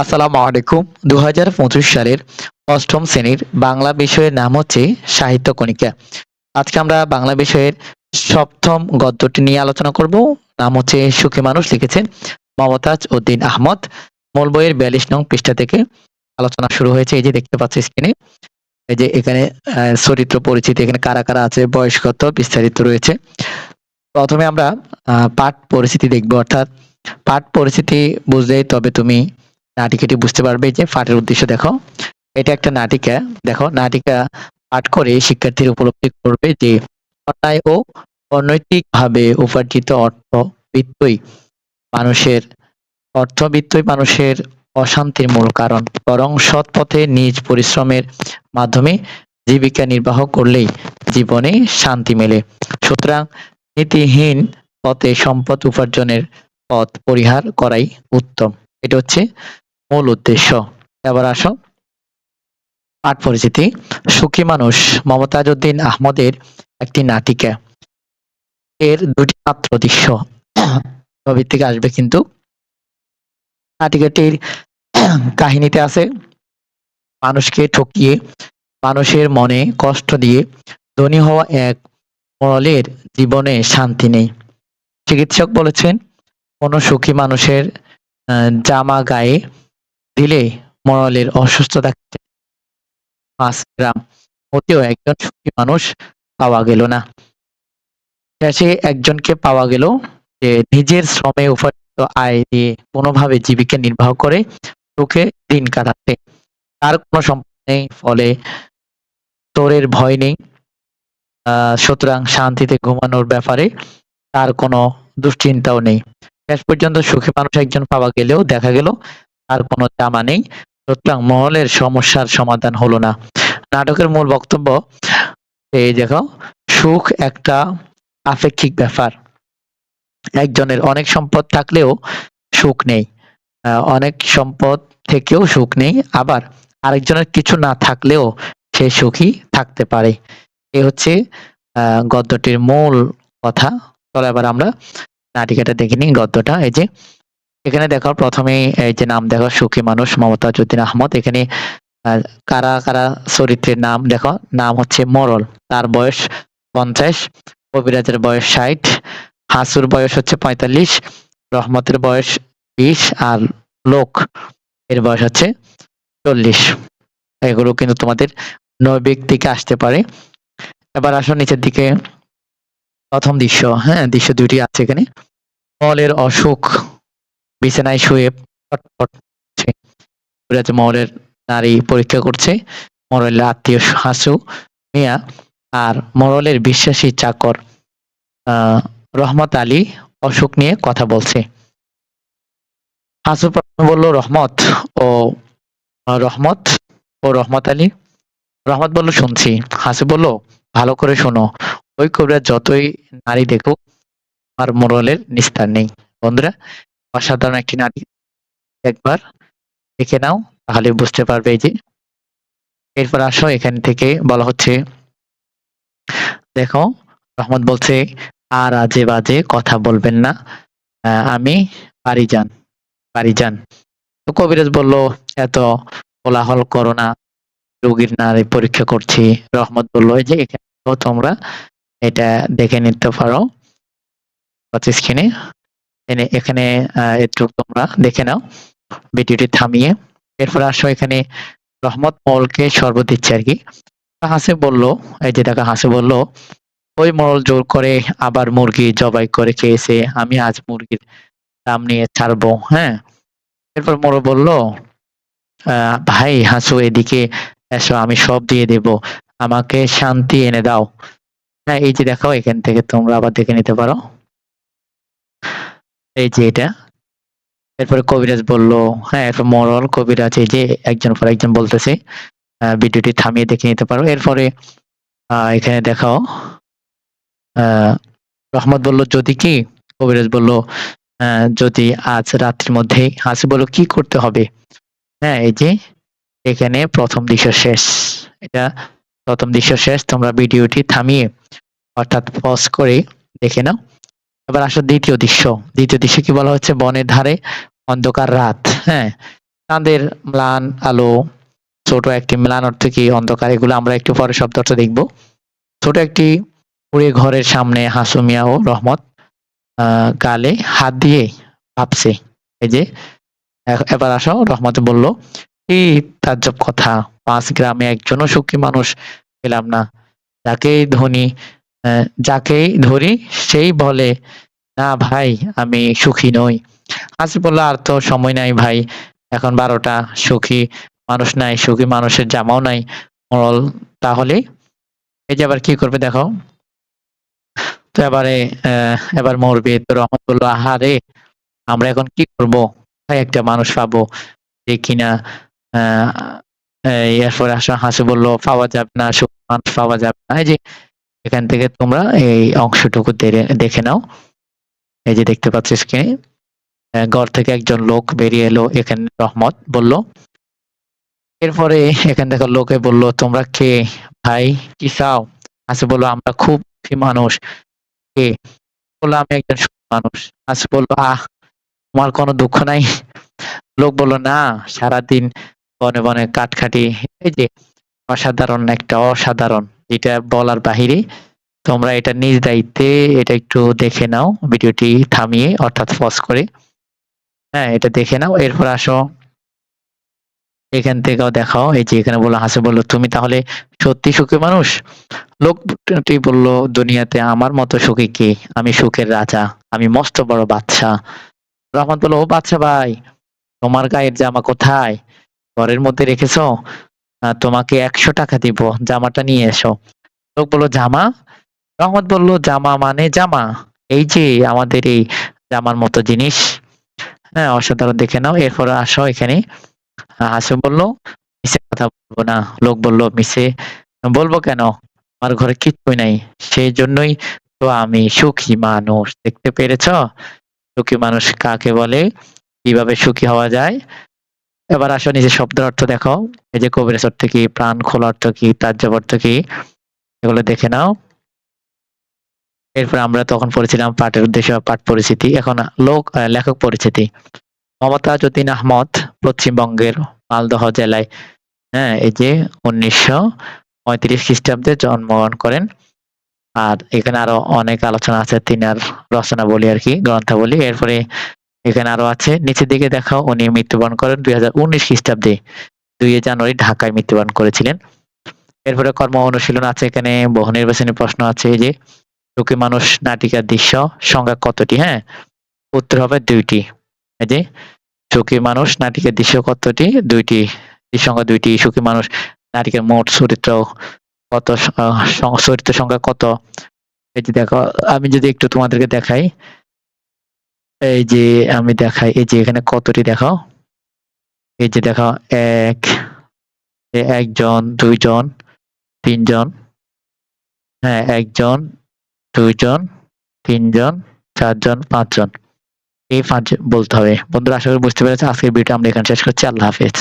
আসসালামু আলাইকুম। দু হাজার পঁচিশ সালের অষ্টম শ্রেণির বাংলা বিষয়ের নাম হচ্ছে সাহিত্য কণিকা। আজকে আমরা বাংলা বিষয়ের সপ্তম গদ্যটি নিয়ে আলোচনা করব। নাম হচ্ছে সুখী মানুষ লিখেছেন মমতাজ উদ্দিন আহমদ। মূল বইয়ের বিয়াল্লিশ নং পৃষ্ঠা থেকে আলোচনা শুরু হয়েছে। এই যে দেখতে পাচ্ছি স্ক্রিনে এই যে এখানে চরিত্র পরিচিতি, এখানে কারা কারা আছে বয়স কত বিস্তারিত রয়েছে। প্রথমে আমরা পাঠ পরিচিতি দেখব। অর্থাৎ পাঠ পরিচিতি বুঝলেই তবে তুমি নাটিকাটি বুঝতে পারবে যে পাঠের উদ্দেশ্য দেখো। এটা একটা নাটিকা। দেখো, নাটিকা পাঠ করে শিক্ষার্থীর উপলব্ধি করবে যে অন্যায় ও অনৈতিক ভাবে উপার্জিত অর্থ বিত্তই মানুষের অর্থবিত্তই মানুষের অশান্তির মূল কারণ। বরং সৎ পথে নিজ পরিশ্রমের মাধ্যমে জীবিকা নির্বাহ করলেই জীবনে শান্তি মেলে। সুতরাং নীতিহীন পথে সম্পদ উপার্জনের পথ পরিহার করাই উত্তম। এটা হচ্ছে মূল উদ্দেশ্য। এবার আসো। পাঠ পরিচিতি। সুখী মানুষ মমতাজ উদ্দিন আহমদের একটি নাটিকা এর দুটি মাত্র দৃশ্য। ছবির থেকে আসবে কিন্তু। নাটিকাটির কাহিনীতে আছে, মানুষকে ঠকিয়ে, মানুষের মনে কষ্ট দিয়ে ধনী হওয়া এক মরলের জীবনে শান্তি নেই। চিকিৎসক বলেছেন, কোনো সুখী মানুষের জামা গায়ে দিলে মরলের অসুস্থতা পাঁচ গ্রাম হতেও একজন সুখী মানুষ পাওয়া গেল না। শেষে একজনকে পাওয়া গেল যে নিজের শ্রমে উপার্জিত আয় দিয়ে কোনোভাবে জীবিকা নির্বাহ করে সুখে দিন কাটাতে। তার কোনো সম্পদ নেই, ফলে চোরের ভয় নেই। সুতরাং শান্তিতে ঘুমানোর ব্যাপারে তার কোনো দুশ্চিন্তাও নেই। শেষ পর্যন্ত সুখী মানুষ একজন পাওয়া গেলেও দেখা গেল তার কোনো জামা নেই। সুতরাং মহলের সমস্যার সমাধান হলো না। নাটকের মূল বক্তব্য, এই দেখো, সুখ একটা আপেক্ষিক ব্যাপার। একজনের অনেক সম্পদ থাকলেও সুখ নেই। অনেক সম্পদ থেকেও সুখ নেই। আবার আরেকজনের কিছু না থাকলেও সে সুখী থাকতে পারে। এ হচ্ছে গদ্যটির মূল কথা। চলো এবার আমরা নাটিকাটা দেখে নিই গদ্যটা। এই যে এখানে দেখো প্রথমে এই যে নাম দেখো, সুখী মানুষ মমতাজ উদ্দিন আহমদ। এখানে কারা কারা চরিত্রের নাম দেখো, নাম হচ্ছে মরল। তার বয়স পঞ্চাশ, কবিরাজের বয়স ষাট, হাসুর বয়স হচ্ছে পঁয়তাল্লিশ, রহমতের বয়স বিশ, আর লোক এর বয়স হচ্ছে চল্লিশ। এগুলো কিন্তু তোমাদের নৈবিক দিকে আসতে পারে। এবার আসো নিচের দিকে। প্রথম দৃশ্য হ্যাঁ দৃশ্য দুটি আছে এখানে। মলের অসুখ। বিছানায় শুয়ে ছটফট করছে কবিরাজ মহলের নারী পরীক্ষা করছে। মরলের আত্মীয় হাসু, মিয়া আর মরলের বিশ্বাসী চাকর রহমত আলী অসুখ নিয়ে কথা বলছে। হাসু প্রথমে বলল, রহমত ও রহমত ও রহমত আলী? রহমত বলল, শুনছি। হাসু বলল, ভালো করে শোনো। ওই কবিরা যতই নারী দেখুক, আর মোরলের নিস্তার নেই। বন্ধুরা অসাধারণ একটি নারী একবার দেখে নাও, তাহলে বুঝতে পারবে যে এরপর আসো, এখান থেকে বলা হচ্ছে, দেখো, রহমত বলছে, আর আজে বাজে কথা বলবেন না আমি বাড়ি যান বাড়ি যান তো কবিরাজ বলল, এত কোলাহল করো না, রোগীর নারী পরীক্ষা করছি। রহমত বলল যে এখানে তোমরা এটা দেখে নিতে পারো। এখানে একটু তোমরা দেখে নাও। ভিডিওটি থামিয়ে এরপর আসো এখানে। রহমত মলকে শরবত দিচ্ছে আর কি। হাসে বলল, এই যে দেখো হাসে বলল, ওই মরল জোর করে আবার মুরগি জবাই করে খেয়েছে, আমি আজ মুরগির দাম নিয়ে ছাড়বো। হ্যাঁ। এরপর মোড়ল বলল ভাই, হাসু, এদিকে এসো, আমি সব দিয়ে দেব। আমাকে শান্তি এনে দাও। হ্যাঁ এই যে দেখো, এখান থেকে তোমরা আবার দেখে নিতে পারো। এই যে এটা। এরপরে কবিরাজ বলল হ্যাঁ এরপর মরল কবিরাজ এই যে একজন পর একজন বলতেছে। ভিডিওটি থামিয়ে দেখে নিতে পারো। এরপরে এখানে দেখাও। রহমত বলল যদি কি? কবিরাজ বলল আহ, যদি আজ রাত্রির মধ্যে হাসি বলল কি করতে হবে? হ্যাঁ এই যে এখানে প্রথম দৃশ্য শেষ। এটা প্রথম দৃশ্য শেষ। তোমরা ভিডিওটি থামিয়ে অর্থাৎ পজ করে দেখে নাও। এবার আসো দ্বিতীয় দৃশ্য। দ্বিতীয় দৃশ্য কি বলা হচ্ছে? বনের ধারে অন্ধকার রাত। হ্যাঁ চাঁদের ম্লান আলো, ছোট একটি ম্লান অর্থ কি অন্ধকার? এগুলো আমরা একটু পরে শব্দ অর্থ দেখব। ছোট একটি কুড়ে ঘরের সামনে হাসুমিয়া ও রহমত গালে হাত দিয়ে ভাবছে। এই যে এবার আসো, রহমত বলল, কি তাজ্জব কথা। পাঁচ গ্রামে একজনও সুখী মানুষ পেলাম না। যাকেই ধনী যাকেই ধরি সেই বলে, না ভাই, আমি সুখী নই। হাসি বলল আর তো সময় নাই ভাই। এখন বারোটা, সুখী মানুষ নাই, সুখী মানুষের জামাও নাই। মরল তাহলে? এই যে আবার কি করবে দেখো? তো এবারে এবার মরবে তো রহমত বলল আহারে, আমরা এখন কি করব? ভাই, একটা মানুষ পাবো যে কিনা, আহ এরপরে আসলে হাসি বলল পাওয়া যাবে না, সুখী মানুষ পাওয়া যাবে না। এই যে এখান থেকে তোমরা এই অংশটুকু দেখে নাও। এই যে দেখতে পাচ্ছ স্ক্রিনে ঘর থেকে একজন লোক বেরিয়ে এলো এখানে রহমত, বলল, এরপরে এখান থেকে লোকে বলল, তোমরা কে? ভাই, কি চাও? আসে বলল, আমরা খুব মানুষ। কে? বলল, আমি একজন মানুষ। আসে বলল, আহ, তোমার কোনো দুঃখ নাই? লোক বলল, না, সারাদিন বনে বনে কাটখাটি এই যে, অসাধারণ একটা, অসাধারণ। এটা বলার বাহিরে তোমরা এটা নিজ দায়িত্বে এটা একটু দেখে নাও, ভিডিওটি থামিয়ে অর্থাৎ পজ করে। হ্যাঁ এটা দেখে নাও, এরপর আসো। এখান থেকেও দেখাও, এই যে এখানে বলল হাসে বলল, তুমি তাহলে সত্যি সুখী মানুষ? লোকটি বলল, দুনিয়াতে আমার মতো সুখী কে? আমি সুখের রাজা, আমি মস্ত বড় বাচ্চা রহমান বলল, ও বাচ্চা ভাই, তোমার গায়ের জামা কোথায়? ঘরের মধ্যে রেখেছো? তোমাকে একশো টাকা দিব, জামাটা নিয়ে এসো। লোক বলল, জামা? রহমত বলল, জামা মানে জামা। এই যে আমাদের এই জামার মতো জিনিস। হ্যাঁ অসাধারণ, দেখে নাও, এরপর আসো এখানে। হাসিম বলল মিসে কথা বলব না। লোক বলল, মিসে, বলব কেন? আমার ঘরে কিচ্ছুই নাই। সেই জন্যই তো আমি সুখী মানুষ। দেখতে পেরেছ? সুখী মানুষ কাকে বলে? কীভাবে সুখী হওয়া যায়? এবার আসো নিজের শব্দের অর্থ দেখো। এই যে কবির অর্থ কি, প্রাণ খোলা অর্থ কি, তাজ্জব অর্থ কি, এগুলো দেখে নাও। এরপর আমরা তখন পড়েছিলাম পাঠের উদ্দেশ্য পাঠ পরিচিতি। এখন লোক লেখক পরিচিতি। মমতাজ উদ্দিন আহমদ, পশ্চিমবঙ্গের মালদহ জেলায় হ্যাঁ এই যে উনিশশো পঁয়ত্রিশ খ্রিস্টাব্দে জন্মগ্রহণ করেন। আর এখানে আরও অনেক আলোচনা আছে, তিনার রচনা বলি আর কি, গ্রন্থাবলী। এরপরে এখানে আরও আছে, নিচের দিকে দেখাও, উনি মৃত্যুবরণ করেন দুই হাজার উনিশ খ্রিস্টাব্দে। দুই জানুয়ারি ঢাকায় মৃত্যুবরণ করেছিলেন। এরপরে কর্ম অনুশীলন আছে এখানে, বহু নির্বাচনী প্রশ্ন আছে যে সুখী মানুষ নাটিকার দৃশ্য, সংখ্যা কতটি হ্যাঁ? উত্তর হবে দুইটি। এই যে, সুখী মানুষ নাটিকার দৃশ্য কতটি, দুইটি সংখ্যা দুইটি, সুখী মানুষ নাটিকের মোট চরিত্র কত চরিত্র সংখ্যা কত? এই যে দেখো, আমি যদি একটু তোমাদেরকে দেখাই এই যে আমি দেখাই, এই যে এখানে কতটি দেখাও? এই যে দেখাও, এক একজন, দুইজন, তিনজন হ্যাঁ একজন, দুইজন, তিনজন, চারজন, পাঁচজন। এই পাঁচজন বলতে হবে। বন্ধুরা, আশা করি বুঝতে পেরেছে। আজকের ভিডিও আমরা এখানে শেষ করছি। আল্লাহ হাফেজ।